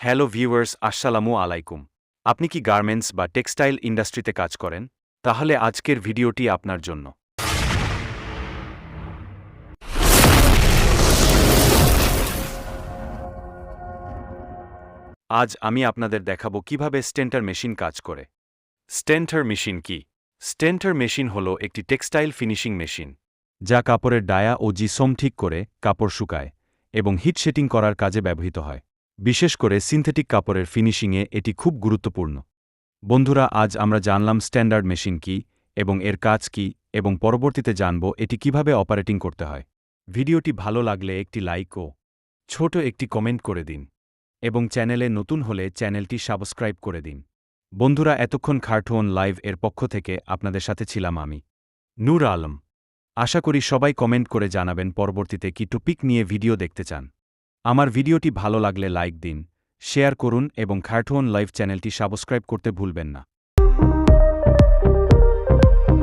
Hello viewers আসসালামু আলাইকুম আপনি কি গার্মেন্টস বা টেক্সটাইল ইন্ডাস্ট্রিতে কাজ করেন? তাহলে আজকের ভিডিওটি আপনার জন্য। আজ আমি আপনাদের দেখাবো কীভাবে স্টেন্টার মেশিন কাজ করে। স্টেন্টার মেশিন কি? স্টেন্টার মেশিন হল একটি টেক্সটাইল ফিনিশিং মেশিন যা কাপড়ের ডায়া ও জিসম ঠিক করে কাপড় শুকায় এবং হিট সেটিং করার কাজে ব্যবহৃত হয়। বিশেষ করে সিনথেটিক কাপড়ের ফিনিশিংয়ে এটি খুব গুরুত্বপূর্ণ। বন্ধুরা, আজ আমরা জানলাম স্ট্যান্ডার্ড মেশিন কি এবং এর কাজ কি এবং পরবর্তীতে জানব এটি কীভাবে অপারেটিং করতে হয়। ভিডিওটি ভালো লাগলে একটি লাইক ও ছোট একটি কমেন্ট করে দিন এবং চ্যানেলে নতুন হলে চ্যানেলটি সাবস্ক্রাইব করে দিন। বন্ধুরা, এতক্ষণ খার্টুন লাইভ এর পক্ষ থেকে আপনাদের সাথে ছিলাম আমি, নূর আলম। আশা করি সবাই কমেন্ট করে জানাবেন পরবর্তীতে কি টপিক নিয়ে ভিডিও দেখতে চান। আমার ভিডিওটি ভালো লাগলে লাইক দিন, শেয়ার করুন এবং খার্টুন লাইভ চ্যানেলটি সাবস্ক্রাইব করতে ভুলবেন না।